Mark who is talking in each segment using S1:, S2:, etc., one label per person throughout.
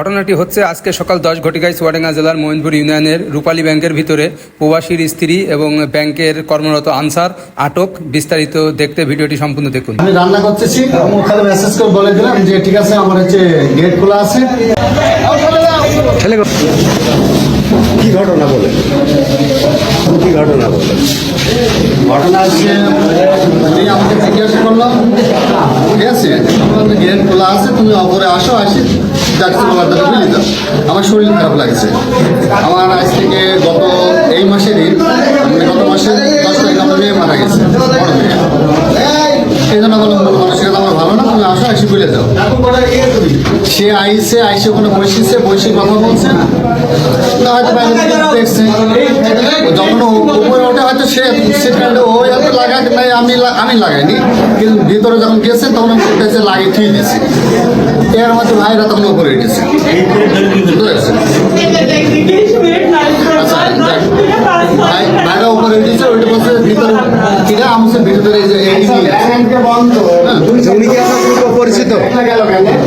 S1: ঘটনাটি হচ্ছে আজকে সকাল দশ ঘটিকায় চুয়াডাঙ্গা জেলার মোহিনপুর ইউনিয়নের রূপালী ব্যাংকের ভিতরে প্রবাসীর স্ত্রী এবং ব্যাংকের কর্মরত আনসার আটক। বিস্তারিত দেখতে ভিডিওটি সম্পূর্ণ দেখুন।
S2: আমি রান্না করতেছি আমি ওখানে মেসেজ করে বলে দিলাম যে ঠিক আছে আমার হচ্ছে গেট খোলা আছে।
S3: কি ঘটনা বলে? কি ঘটনা বলে?
S2: ঘটনা আছে উনি আমাকে জিজ্ঞাসা করলাম ঠিক আছে গেট খোলা আছে তুমি অপরে আসো আসি। দ্বারা বুঝলি দাও আমার শরীর খারাপ লাগছে। আমার আজ থেকে গত এই মাসেরই মানে গত মাসে দশ তারিখ আমার মেয়ে মারা গেছে সেই জন্য বললাম মানসিকতা আমার ভালো না, তুমি আসো আসি বলে যাও। সে আইসে আইসে ওখানে বসেছে, বসে কথা বলছে। না হয়তো বাইরে দেখছে। যখন উপরে সে সেখানে ও এত লাগাই নাই আমি আমি লাগাইনি কিন্তু ভিতরে যখন গেছে তখন আমি উঠেছে লাগিয়ে ঠিক দিয়েছি এর মধ্যে ভাইরা তখন উপরে উঠেছে আচ্ছা, ভাইরা উপরে উঠেছে ওইটা বলছে ভিতরে ঠিক আছে আমার ভিতরে এই যে এই নিয়ে আছে। হ্যাঁ।
S3: আচ্ছা, উনি কি আপনার পূর্ব পরিচিত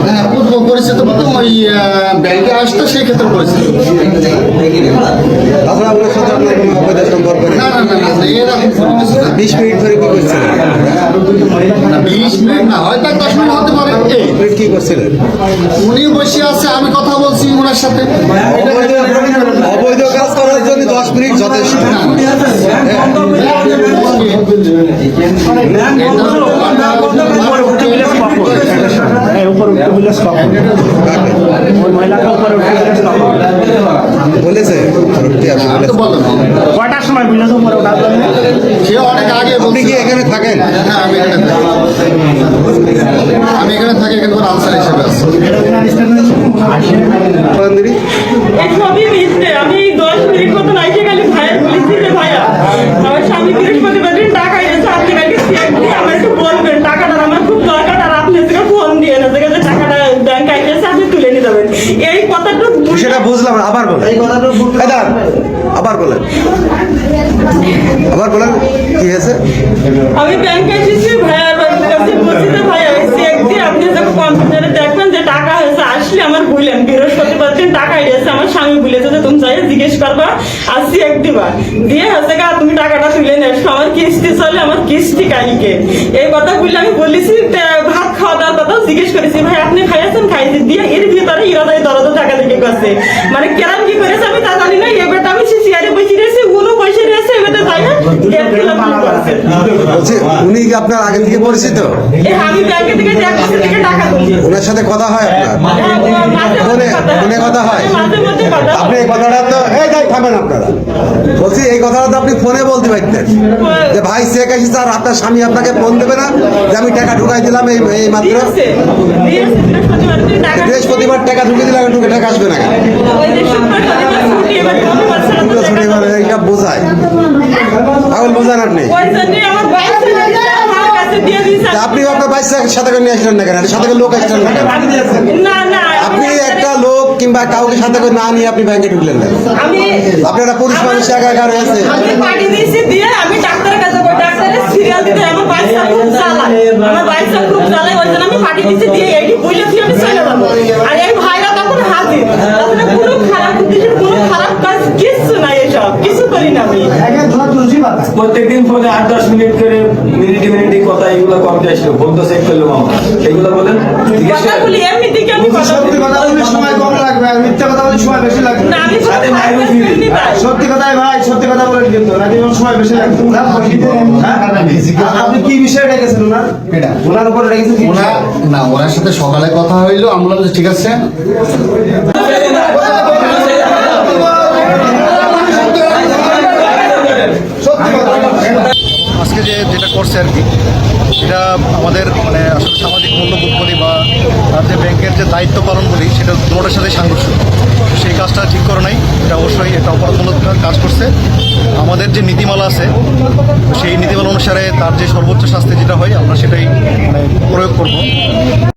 S2: হ্যাঁ, পূর্ব পরিচিত বলতে ওই আহ, ব্যাংকে আসতো সেই ক্ষেত্রে পরিচিত
S3: তাছাড়া আপনার সাথে আপনার কোনো অবৈধ সম্পর্ক নেই
S2: না না না না, না, এরকম কোনো কিছু না।
S3: বিশ মিনিট ধরে কি করছিলেন
S2: বিশ মিনিট না হয়তো দশ মিনিট হতে পারে
S3: কি করছিলেন
S2: উনি বসে আছে আমি কথা বলছি ওনার সাথে
S3: অবৈধ কাজ করার জন্য দশ মিনিট যথেষ্ট বলেছে কি আপনি
S2: আমি তো
S3: বলেছেন?
S2: বললাম
S4: কয়টার সময় বুঝলে উপরে ওঠার জন্য
S2: সে অনেক আগে
S3: আপনি
S2: বলছে
S3: কি এখানে থাকেন?
S2: হ্যাঁ আমি এখানে থাকি। আমি এখানে থাকি এখানে আনসার হিসেবে আছে
S3: বান্ধবী?
S5: এই সবই মিথ্যে আমি এই দশ মিনিট মতন আইসে খালি ভাইয়ের পুলিশ দিতে ভাইয়া আমার স্বামী বৃহস্পতিবার দিন টাকা এনেছে আপনি কালকে চেক দিয়ে আমার একটু বলবেন টাকাটা আমার খুব দরকার আর আপনি থেকে ফোন দিয়ে না যে টাকাটা ব্যাংক আইতেছে আপনি তুলে নিয়ে যাবেন এই কথাটা
S3: সেটা বুঝলাম আবার বলেন। এই আবার বলেন। আবার বলেন কি হয়েছে?
S5: আমি ব্যাংকে এসেছি ভাইয়ার বাড়ির কাছে বসিতে চেক দিয়ে আপনি যখন কম্পিউটারে দেখবেন যে টাকা হয়েছে আসলে আমার বৃহস্পতিবার দিন টাকা এসেছে আমার স্বামী যে তুমি যাই জিজ্ঞেস করবা দিবা দিয়ে হচ্ছে গা তুমি টাকাটা তুলে নিয়ে আমার কিস্তি চলে আমার কিস্তি কালকে। এই কথা বললে আমি বলেছি ভাত খাওয়া দাওয়ার কথা জিজ্ঞেস করেছি ভাই আপনি খাইয়েছেন খাইছি। দিয়ে এর ভিতরে ইরাদাই দরদ টাকা মানে কেরাম কি করেছে আমি তা জানি না এবারটা আমি চেয়ারে বসে রয়েছি উনো বসে রয়েছে এবারে
S3: বলছি উনি কি আপনার আগে থেকে পরিচিত?
S5: আমি ব্যাংকে থেকে ট্যাক্স থেকে টাকা তুলি
S3: ওনার সাথে কথা হয় আপনার? ফোনে ফোনে কথা হয়।
S5: হয়।
S3: আপনি এই কথাটা তো এই যাই থামেন আপনারা। বলছি এই কথাটা তো আপনি ফোনে বলতে পারতেন। যে ভাই শেখ এসেছে আর আপনার স্বামী আপনাকে ফোন দেবে না যে আমি টাকা ঢুকাই দিলাম এই এই মাত্র?
S5: বৃহস্পতিবার টাকা
S3: ঢুকে দিলাম ঢুকে টাকা আসবে না আপনি বাইশ আপনি একটা লোক কিংবা কাউকে সাথে করে না নিয়ে আপনি ব্যাংকে ঢুকলেন না
S5: আমি
S3: আপনারা পুরুষ মানুষ একা একা
S5: আমার বাইকটা খুব চালায় ওই জন্য আমি পাঠিয়ে দিয়েছি, দিয়ে এইটি দিয়ে আমি চলে যাব আর এই ভাইরা তখন হাজির তখন কোনো খারাপ উদ্দেশ্যে কোনো খারাপ কাজ কিচ্ছু নাই এসব কিছু করি না আমি।
S4: প্রত্যেকদিন ফোনে আট দশ মিনিট করে মিনিটে মিনিটে কথা এগুলো কমতে আসলো ফোন তো চেক করলাম আমরা। এগুলো বলেন
S5: কথা বলি এমনি দিকে কথা বলি?
S6: কথা বললে সময় কম মিথ্যা কথা বলে সময় বেশি লাগবে। সত্যি কথাই ভাই সত্যি কথা বলেন কিন্তু নাকি সময় বেশি লাগবে হ্যাঁ? আপনি কি বিষয়ে রেখেছেন ওনার? ওনার উপরে রেখেছেন
S2: না ওনার সাথে সকালে কথা হইল আমরা যে ঠিক আছে
S7: আজকে যে যেটা করছে আর কি এটা আমাদের মানে আসলে সামাজিক মূল্যবোধ করি বা যে ব্যাংকের যে দায়িত্ব পালন করি সেটা দুটোটার সাথে সাংঘর্ষ। তো সেই কাজটা ঠিক করে নাই। এটা অবশ্যই এটা অপরাধমূলক কাজ করছে। আমাদের যে নীতিমালা আছে, সেই নীতিমালা অনুসারে তার যে সর্বোচ্চ শাস্তি যেটা হয়, আমরা সেটাই মানে প্রয়োগ করব।